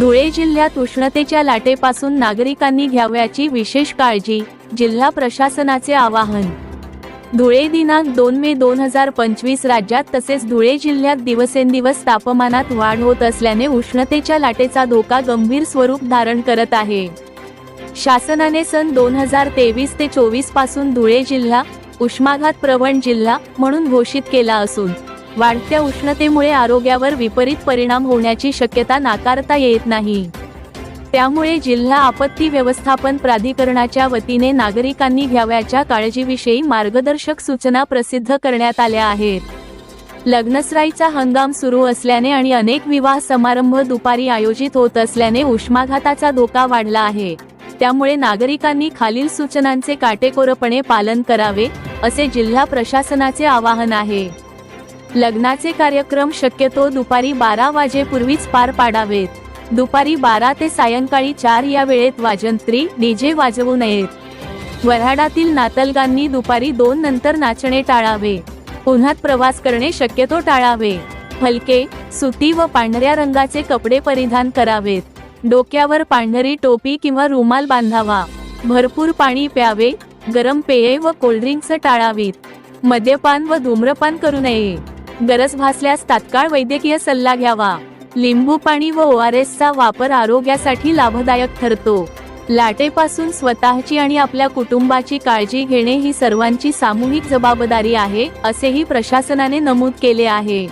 धुळे जिल्ह्यात उष्णतेच्या लाटेपासून नागरिकांनी घ्यावयाची विशेष काळजी जिल्हा प्रशासनाचे आवाहन. धुळे दिनांक दोन मे दोन हजार पंचवीस राज्यात तसेच धुळे जिल्ह्यात दिवसेंदिवस तापमानात वाढ होत असल्याने उष्णतेच्या लाटेचा धोका गंभीर स्वरूप धारण करत आहे. शासनाने सन दोन हजार तेवीस ते चोवीसपासून धुळे जिल्हा उष्माघात प्रवण जिल्हा म्हणून घोषित केला असून वाढत्या उष्णतेमुळे आरोग्यावर विपरीत परिणाम होण्याची शक्यता नाकारता येत नाही. त्यामुळे जिल्हा आपत्ती व्यवस्थापन प्राधिकरणाच्या वतीने नागरिकांनी घ्यावयाच्या काळजीविषयी मार्गदर्शक सूचना प्रसिद्ध करण्यात आल्या आहेत. लग्नसराईचा हंगाम सुरू असल्याने आणि अनेक विवाह समारंभ दुपारी आयोजित होत असल्याने उष्माघाताचा धोका वाढला आहे. त्यामुळे नागरिकांनी खालील सूचनांचे काटेकोरपणे पालन करावे असे जिल्हा प्रशासनाचे आवाहन आहे. लग्नाचे कार्यक्रम शक्यतो दुपारी बारा वाजेपूर्वीच पार पाडावेत. दुपारी बारा ते सायंकाळी चार या वेळेत वाजंत्री डीजे वाजवू नयेत. वऱ्हाडातील नातलगांनी दुपारी दोन नंतर नाचणे टाळावे. उन्हात प्रवास करणे शक्यतो टाळावे. हलके सुती व पांढऱ्या रंगाचे कपडे परिधान करावेत. डोक्यावर पांढरी टोपी किंवा रुमाल बांधावा. भरपूर पाणी प्यावे गरम पेये व कोल्ड्रिंक्स टाळावीत. मद्यपान व धूम्रपान करू नये. गरज भासल्यास तात्काळ वैद्यकीय सल्ला घ्यावा. लिंबू पाणी व ओ आर एसचा वापर आरोग्यासाठी लाभदायक ठरतो. लाटेपासून स्वतःची आणि आपल्या कुटुंबाची काळजी घेणे ही सर्वांची सामूहिक जबाबदारी आहे असेही प्रशासनाने नमूद केले आहे.